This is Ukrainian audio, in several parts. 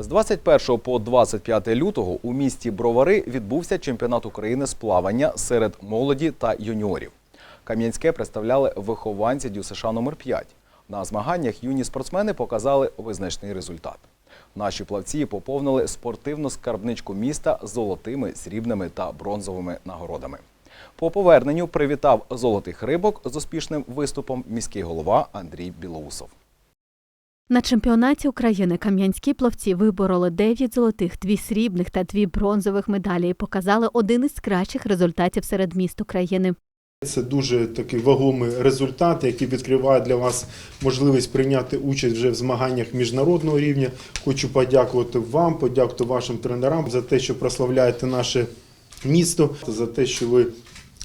З 21 по 25 лютого у місті Бровари відбувся чемпіонат України з плавання серед молоді та юніорів. Кам'янське представляли вихованці ДЮСШ номер 5 На змаганнях юні спортсмени показали визначний результат. Наші плавці поповнили спортивну скарбничку міста золотими, срібними та бронзовими нагородами. По поверненню привітав золотих рибок з успішним виступом міський голова Андрій Білоусов. На чемпіонаті України кам'янські плавці вибороли 9 золотих, 2 срібних та 2 бронзових медалі і показали один із кращих результатів серед міст України. Це дуже такий вагомий результат, який відкриває для вас можливість прийняти участь вже в змаганнях міжнародного рівня. Хочу подякувати вам, подякувати вашим тренерам за те, що прославляєте наше місто, за те, що ви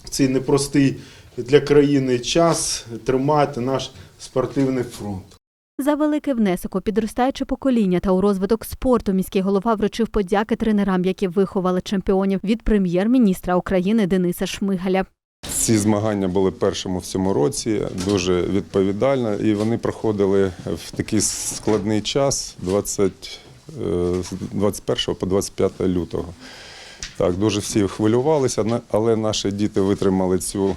в цей непростий для країни час тримаєте наш спортивний фронт. За великий внесок у підростаюче покоління та у розвиток спорту міський голова вручив подяки тренерам, які виховали чемпіонів від прем'єр-міністра України Дениса Шмигаля. Ці змагання були першими в цьому році, дуже відповідально, і вони проходили в такий складний час 20, е, 21 по 25 лютого. Так, дуже всі хвилювалися, але наші діти витримали цю е,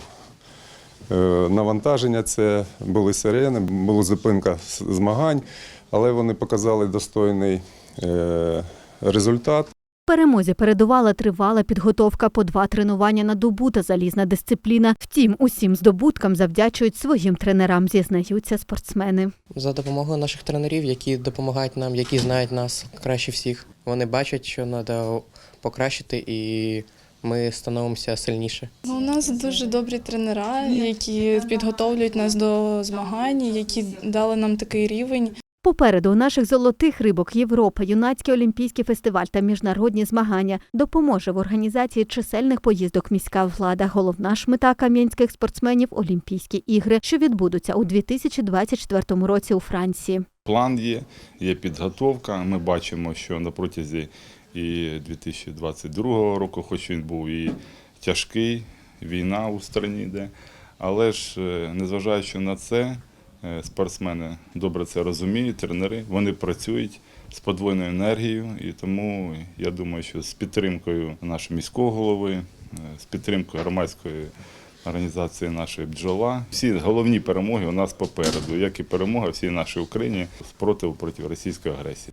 навантаження. Це були сирени, була зупинка змагань, але вони показали достойний е, результат. Перемозі передувала тривала підготовка по два тренування на добу та залізна дисципліна. Втім, усім здобуткам завдячують своїм тренерам, зізнаються спортсмени. за допомогою наших тренерів, які допомагають нам, які знають нас краще всіх. Вони бачать, що треба покращити, і ми становимося сильніше. Ну, У нас дуже добрі тренера, які підготовлюють нас до змагань, які дали нам такий рівень. Попереду у наших золотих рибок Європа, юнацький олімпійський фестиваль та міжнародні змагання допоможе в організації чисельних поїздок міська влада. Головна ж мета кам'янських спортсменів Олімпійські ігри, що відбудуться у 2024 році у Франції. План є, є підготовка. Ми бачимо, що на протязі і 2022 року, хоч він був і тяжкий, війна у країні йде. Але ж, е, незважаючи на це, е, спортсмени добре це розуміють, тренери, вони працюють з подвойною енергією. І тому я думаю, що з підтримкою нашого міського голови, е, з підтримкою громадської організації нашої бджола. Всі головні перемоги у нас попереду, як і перемога всій нашій Україні спротиву проти російської агресії.